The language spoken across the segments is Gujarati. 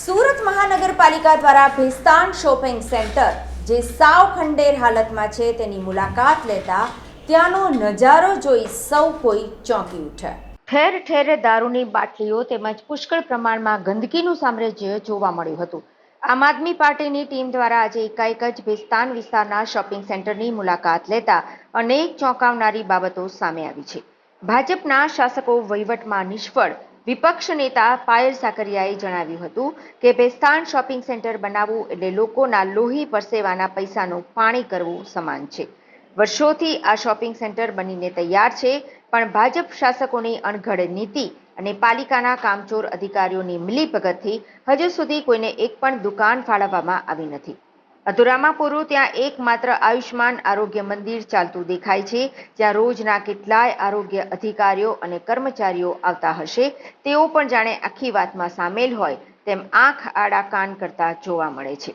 સુરત મહાનગરપાલિકા દ્વારા ભેસ્તાન શોપિંગ સેન્ટર, જે સાવ ખંડેર હાલતમાં છે, તેની મુલાકાત લેતા ત્યાંનો નજારો જોઈ સૌ કોઈ ચોંકી ઉઠે. ઠેર ઠેર દારૂની બાટલીઓ તેમજ પુષ્કળ પ્રમાણમાં ગંદકીનું સામ્રાજ્ય જોવા મળ્યું હતું. આમ આદમી પાર્ટીની ટીમ દ્વારા આજે એકાએક જ ભેસ્તાન વિસ્તારના શોપિંગ સેન્ટરની મુલાકાત લેતા અનેક ચોંકાવનારી બાબતો સામે આવી છે. ભાજપના શાસકો વહીવટમાં નિષ્ફળ વિપક્ષ નેતા પાયલ સાકરિયાએ જણાવ્યું હતું કે બેસ્તાન શોપિંગ સેન્ટર બનાવવું એટલે લોકોના લોહી પરસેવાના પૈસાનું પાણી કરવું સમાન છે. વર્ષોથી આ શોપિંગ સેન્ટર બનીને તૈયાર છે, પણ ભાજપ શાસકોની અણઘડ નીતિ અને પાલિકાના કામચોર અધિકારીઓની મિલીભગતથી હજુ સુધી કોઈને એક પણ દુકાન ફાળવવામાં આવી નથી. અધૂરામાં પૂરું, ત્યાં એકમાત્ર આયુષ્માન આરોગ્ય મંદિર ચાલતું દેખાય છે, જ્યાં રોજના કેટલાય આરોગ્ય અધિકારીઓ અને કર્મચારીઓ આવતા હશે. તેઓ પણ જાણે આખી વાતમાં સામેલ હોય, તેમ આંખ આડા કાન કરતા જોવા મળે છે.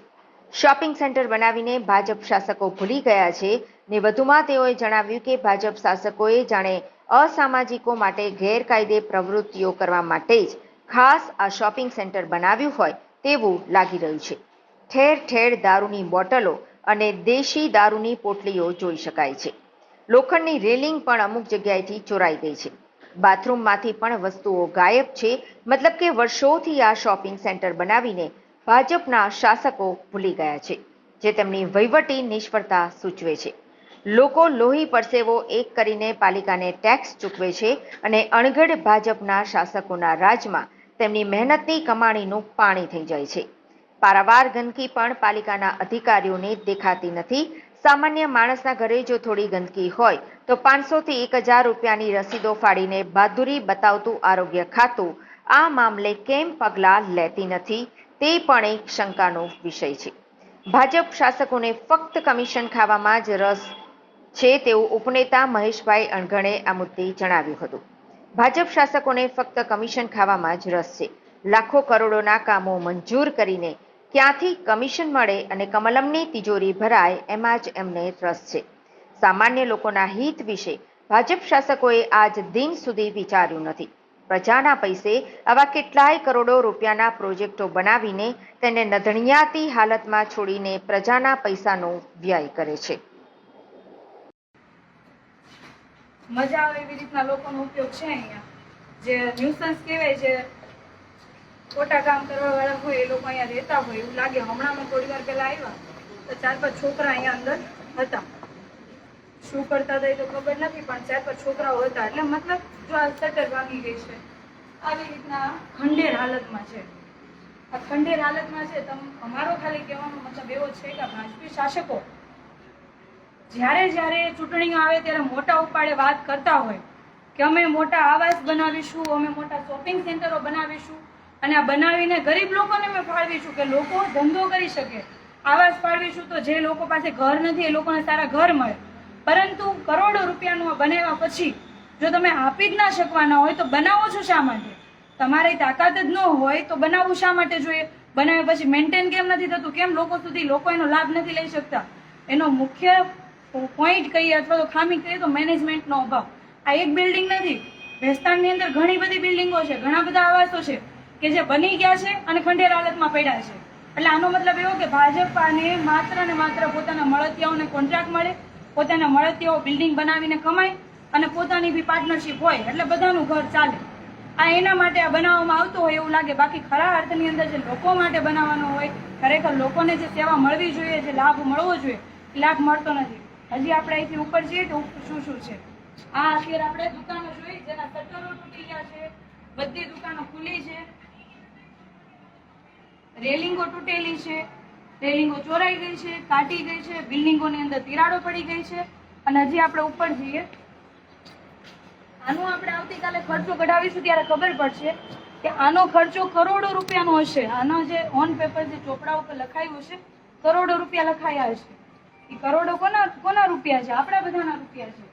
શોપિંગ સેન્ટર બનાવીને ભાજપ શાસકો ભૂલી ગયા છે ને વધુમાં તેઓએ જણાવ્યું કે ભાજપ શાસકોએ જાણે અસામાજિકો માટે ગેરકાયદે પ્રવૃત્તિઓ કરવા માટે જ ખાસ આ શોપિંગ સેન્ટર બનાવ્યું હોય તેવું લાગી રહ્યું છે. ઠેર ઠેર દારૂની બોટલો અને દેશી દારૂની પોટલીઓ જોઈ શકાય છે. લોખંડની રેલિંગ પણ અમુક જગ્યાએથી ચોરાઈ ગઈ છે. બાથરૂમમાંથી પણ વસ્તુઓ ગાયબ છે, મતલબ કે વર્ષોથી આ શોપિંગ સેન્ટર બનાવીને ભાજપના શાસકો ભૂલી ગયા છે, જે તેમની વહીવટી નિષ્ફળતા સૂચવે છે. લોકો લોહી પરસેવો એક કરીને પાલિકાને ટેક્સ ચૂકવે છે અને અણઘડ ભાજપના શાસકોના રાજમાં તેમની મહેનતની કમાણીનું પાણી થઈ જાય છે. પારાવાર ગંદકી પણ પાલિકાના અધિકારીઓને દેખાતી નથી. સામાન્ય માણસના ઘરે જો થોડી ગંદકી હોય, તો પાંચસો થી એક હજાર રૂપિયાની રસીદો ફાડીને બહાદુરી બતાવતું આરોગ્ય ખાતું આ મામલે કેમ પગલાં લેતી નથી તે પણ એક શંકાનો વિષય છે. ભાજપ શાસકોને ફક્ત કમિશન ખાવામાં જ રસ છે તેવું ઉપનેતા મહેશભાઈ અણઘણે આ મુદ્દે જણાવ્યું હતું. ભાજપ શાસકોને ફક્ત કમિશન ખાવામાં જ રસ છે. લાખો કરોડોના કામો મંજૂર કરીને ક્યાંથી કમિશન મળે અને કમલમની તિજોરી ભરાય, એમાં જ એમને રસ છે. સામાન્ય લોકોના હિત વિશે ભાજપ શાસકોએ આજ દિન સુધી વિચાર્યું નથી. પ્રજાના પૈસે આવા કેટલાય કરોડો રૂપિયાના પ્રોજેક્ટો બનાવીને તેને નધણિયાતી હાલતમાં છોડીને પ્રજાના પૈસાનો વ્યય કરે છે. મજા આવે એવી રીતના લોકોનો ઉપયોગ છે અહીંયા. જે ન્યુસન્સ કહેવાય છે ખોટા કામ કરવા વાળા હોય, એ લોકો અહીંયા રહેતા હોય, એવું લાગે. હમણાં થોડી વાર પહેલા આવ્યા, તો ચાર પાંચ છોકરા અહીંયા અંદર હતા. શું કરતા હતા એ તો ખબર નથી, પણ ચાર પાંચ છોકરાઓ હતા. એટલે મતલબ જો આ શટર વાગી ગઈ છે. આવી રીતના ખંડેર હાલતમાં છે. આ ખંડેર હાલતમાં છે, તમ અમારો ખાલી કહેવાનો મતલબ એવો છે કે ભાજપી શાસકો જ્યારે જ્યારે ચૂંટણીઓ આવે ત્યારે મોટા ઉપાડે વાત કરતા હોય કે અમે મોટા આવાસ બનાવીશું, અમે મોટા શોપિંગ સેન્ટરો બનાવીશું. અને આ બનાવીને ગરીબ લોકોને અમે ફાળવીશું કે લોકો ધંધો કરી શકે. આવાસ ફાળવીશું તો જે લોકો પાસે ઘર નથી, એ લોકોને સારા ઘર મળે. પરંતુ કરોડો રૂપિયાનું આ બનાવ્યા પછી, જો તમે આપી જ ના શકવાના હોય તો બનાવો છો શા માટે? તમારી તાકાત જ ન હોય તો બનાવવું શા માટે જોઈએ? બનાવ્યા પછી મેન્ટેન કેમ નથી થતું? કેમ લોકો સુધી લોકો એનો લાભ નથી લઈ શકતા? એનો મુખ્ય પોઈન્ટ કહીએ અથવા તો ખામી કહીએ તો મેનેજમેન્ટનો અભાવ. આ એક બિલ્ડિંગ નથી. ભેસ્તાનની અંદર ઘણી બધી બિલ્ડિંગો છે, ઘણા બધા આવાસો છે. કે જે બની ગયા છે અને ખંડેર હાલતમાં પડ્યા છે. એટલે આનો મતલબ એવો કે ભાજપાને માત્ર ને માત્ર પોતાના મળતિયાઓને કોન્ટ્રાક્ટ મળે, પોતાના મળતિયાઓ બિલ્ડિંગ બનાવીને કમાય અને પોતાની બી પાર્ટનરશિપ હોય એટલે બધાનું ઘર ચાલે. આ એના માટે આ બનાવવામાં આવતું હોય એવું લાગે. બાકી ખરા અર્થની અંદર જે લોકો માટે બનાવવાનો હોય, ખરેખર લોકોને જે સેવા મળવી જોઈએ, જે લાભ મળવો જોઈએ લાભ મળતો નથી. હજી આપણે અહીંથી ઉપર જઈએ તો શું શું છે? આ અત્યારે આપણે દુકાનો જોઈ, જેના શટરો તૂટી ગયા છે, બધી દુકાનો ખુલ્લી છે. રેલિંગો તૂટેલી છે, રેલિંગો ચોરાઈ ગઈ છે, કાટી ગઈ છે, બિલ્ડિંગોની અંદર તિરાડો પડી ગઈ છે. અને હજી આપણે ઉપર જઈએ. આનો આપણે આવતીકાલે ખર્ચો કઢાવીશું ત્યારે ખબર પડશે કે આનો ખર્ચો કરોડો રૂપિયાનો હશે. આનો જે ઓન પેપર જે ચોપડા ઉપર લખાયું હશે, કરોડો રૂપિયા લખાયા હશે. એ કરોડો કોના કોના રૂપિયા છે? આપણા બધાના રૂપિયા છે.